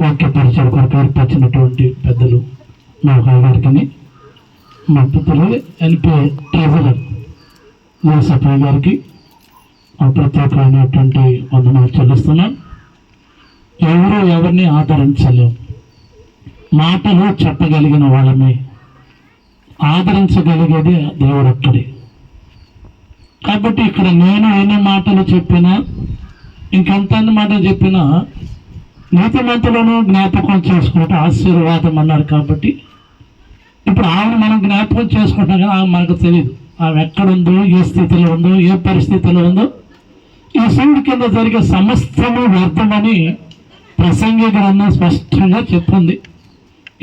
వాక్య పరిచయం కొరకు ఏర్పరిచినటువంటి పెద్దలు మా గారికి మా పుత్రులు ఎన్పి ట్రెజరర్ యోసఫ్ గారికి ఆ ప్రత్యేకమైనటువంటి వందనాలు చెల్లిస్తున్నాను. ఎవరు ఎవరిని ఆదరించలేం. మాటలు చెప్పగలిగిన వాళ్ళమే. ఆదరించగలిగేది దేవుడు ఒక్కడే. కాబట్టి ఇక్కడ నేను ఎన్ని మాటలు చెప్పినా ఇంకెంత మాటలు చెప్పినా నీతిమంతులను జ్ఞాపకం చేసుకుంటే ఆశీర్వాదం అన్నారు కాబట్టి ఇప్పుడు ఆమెను మనం జ్ఞాపకం చేసుకుంటాం కానీ ఆమె మనకు తెలియదు ఆమె ఎక్కడుందో ఏ స్థితిలో ఉందో ఏ పరిస్థితిలో ఉందో. ఈ సూర్యుడి కింద జరిగే సమస్తము వ్యర్థమని ప్రసంగి గ్రంథం స్పష్టంగా చెప్తుంది.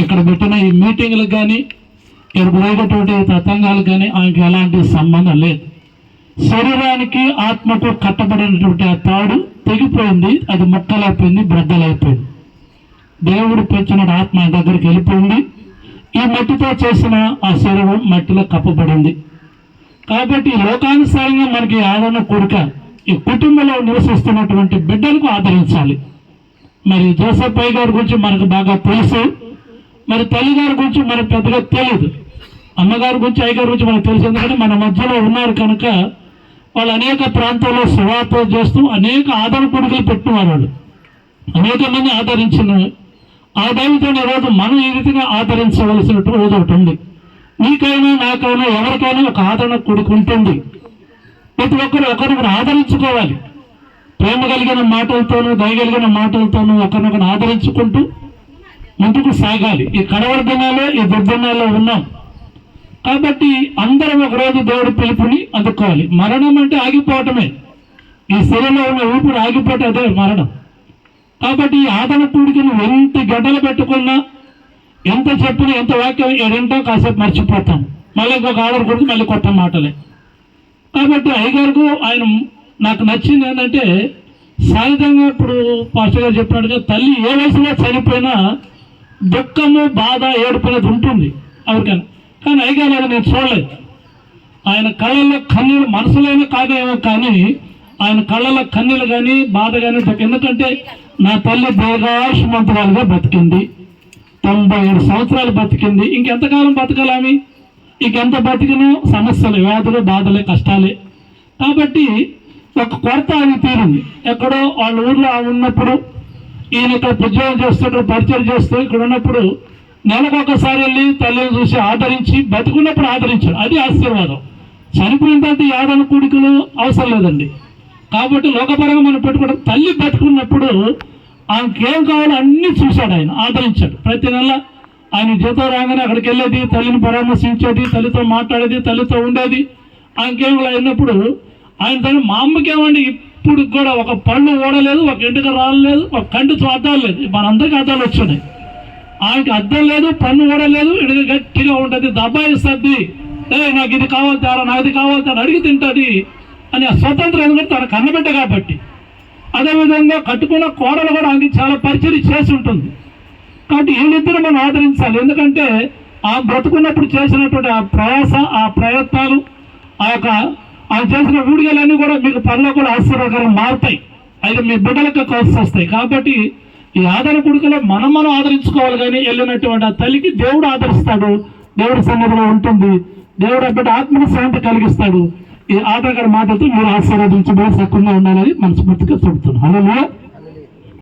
ఇక్కడ పెట్టిన ఈ మీటింగ్లకు కానీ ఇక్కడ పోయేటటువంటి తతంగాలకు కానీ ఆమెకి ఎలాంటి సంబంధం లేదు. శరీరానికి ఆత్మకు కట్టబడినటువంటి ఆ తాడు తెగిపోయింది అది ముక్కలైపోయింది బ్రద్దలైపోయింది. దేవుడు పెంచిన ఆత్మ దగ్గరికి వెళ్ళిపోయింది. ఈ మట్టితో చేసిన ఆ శరీరం మట్టిలో కప్పబడింది. కాబట్టి లోకానుసారంగా మనకి ఆదరణ కొడుక ఈ కుటుంబంలో నివసిస్తున్నటువంటి బిడ్డలకు ఆదరించాలి. మరి జోసఫ్ పై గారి గురించి మనకు బాగా తెలుసు. మరి తల్లి గారి గురించి మనకు పెద్దగా తెలియదు అమ్మగారి గురించి అయ్యగారి గురించి మనకు తెలుసు. ఎందుకంటే మన మధ్యలో ఉన్నారు కనుక వాళ్ళు అనేక ప్రాంతాల్లో సువార్త చేస్తూ అనేక ఆదరణ కొడుకులు పెట్టినవారు వాళ్ళు. అనేక మంది ఆదరించిన ఆ దైవతోని ఈరోజు మనం ఈ రీతిగా ఆదరించవలసినట్టు రోజు ఒకటి ఉంది. నీకైనా నాకైనా ఎవరికైనా ఒక ఆదరణ కొడుకుంటుంది ప్రతి ఒక్కరు ఒకరినొకరు ఆదరించుకోవాలి. ప్రేమ కలిగిన మాటలతోనూ దయగలిగిన మాటలతోనూ ఒకరినొకరు ఆదరించుకుంటూ ముందుకు సాగాలి. ఈ కడవర దినాలే ఈ దుర్దినాల్లో ఉన్నాం. కాబట్టి అందరం ఒకరోజు దేవుడు పిలుపుని అందుకోవాలి. మరణం అంటే ఆగిపోవటమే. ఈ శరీరంలో ఉన్న ఊపిరి ఆగిపోవటం అదే మరణం. కాబట్టి ఈ ఆదరణ పూడికను ఎంత గడ్డలు పెట్టుకున్నా ఎంత చెప్పినా ఎంత వాక్యం ఏడంటో కాసేపు మర్చిపోతాం. మళ్ళీ ఇంకొక ఆర్డర్ కొడుకు మళ్ళీ కొత్త మాటలే. కాబట్టి అయ్యగారు ఆయన నాకు నచ్చింది ఏంటంటే సహజంగా ఇప్పుడు పాస్టర్ గారు చెప్పినట్టుగా తల్లి ఏ వయసులో చనిపోయినా దుఃఖము బాధ ఏడుపునేది ఉంటుంది. ఎవరికైనా కానీ అయ్యగారు నేను చూడలేదు. ఆయన కళ్ళల్లో కన్నీళ్ళు మనసులోనే కాదేమో కానీ ఆయన కళ్ళల్లో కన్నీళ్ళు కానీ బాధ కానీ ఎందుకంటే నా తల్లి దీర్ఘాయుష్మంతురాలుగా బతికింది. తొంభై ఏడు సంవత్సరాలు బతికింది. ఇంకెంతకాలం బతకాలి ఇంకెంత బతికినా సమస్యలు వ్యాధులు బాధలే కష్టాలే. కాబట్టి ఒక కొరత అని తీరింది. ఎక్కడో వాళ్ళ ఊర్లో ఆమె ఉన్నప్పుడు ఈయన ఇక్కడ ఉద్యోగం చేస్తూ ఇక్కడ పరిచయం చేస్తూ ఇక్కడ ఉన్నప్పుడు నెలకు ఒకసారి వెళ్ళి తల్లిని చూసి ఆదరించి బతుకున్నప్పుడు ఆదరించాడు. అది ఆశీర్వాదం. చనిపోయిన తర్వాత యాదన కూడికలు అవసరం లేదండి. కాబట్టి లోకపరంగా మనం పెట్టుకోవడం తల్లి బతుకున్నప్పుడు ఆయనకేం కావాలో అన్నీ చూశాడు ఆయన ఆదరించాడు. ప్రతి నెల ఆయన జీతం రాగానే అక్కడికి వెళ్ళేది తల్లిని పరామర్శించేది తల్లితో మాట్లాడేది తల్లితో ఉండేది. ఆయనకేం అయినప్పుడు ఆయన తల్లి మా అమ్మకేమండి ఇప్పుడు కూడా ఒక పళ్ళు ఓడలేదు ఒక ఇంటికి రాలేదు ఒక కంటి అద్దాలు లేదు. మనందరికీ అద్దాలు వచ్చున్నాయి ఆయనకి అర్థం లేదు పన్ను కూడా లేదు ఇది గట్టిగా ఉంటుంది దబాయిస్తుంది. ఏ నాకు ఇది కావాలి తేరా నాకు ఇది కావాలి అడిగి తింటుంది అని ఆ స్వతంత్రం ఎందుకంటే తన కన్నబిడ్డ కాబట్టి. అదేవిధంగా కట్టుకున్న కోడలు కూడా ఆయనకి చాలా పరిచయం చేసి ఉంటుంది. కాబట్టి వీళ్ళిద్దరు మనం ఆదరించాలి. ఎందుకంటే ఆ బ్రతుకున్నప్పుడు చేసినటువంటి ఆ ప్రయాస ఆ ప్రయత్నాలు ఆ యొక్క ఆయన చేసిన వీడియోలన్నీ కూడా మీకు పనిలో కూడా ఆశీర్వాదకరం మారుతాయి. అయితే మీ బిడ్డలకు కలిసి వస్తాయి. కాబట్టి ఈ ఆదరణ కొడుకులో మనం మనం ఆదరించుకోవాలి కానీ వెళ్ళినటువంటి ఆ తల్లికి దేవుడు ఆదరిస్తాడు. దేవుడి సన్నిధిలో ఉంటుంది. దేవుడు అక్కడ బిడ్డ ఆత్మని శాంతి కలిగిస్తాడు. ఈ ఆదరణ మాటలతో మీరు ఆశీర్వదించబడి సక్కంగా ఉండాలని మనస్ఫూర్తిగా చెబుతున్నాను. హలో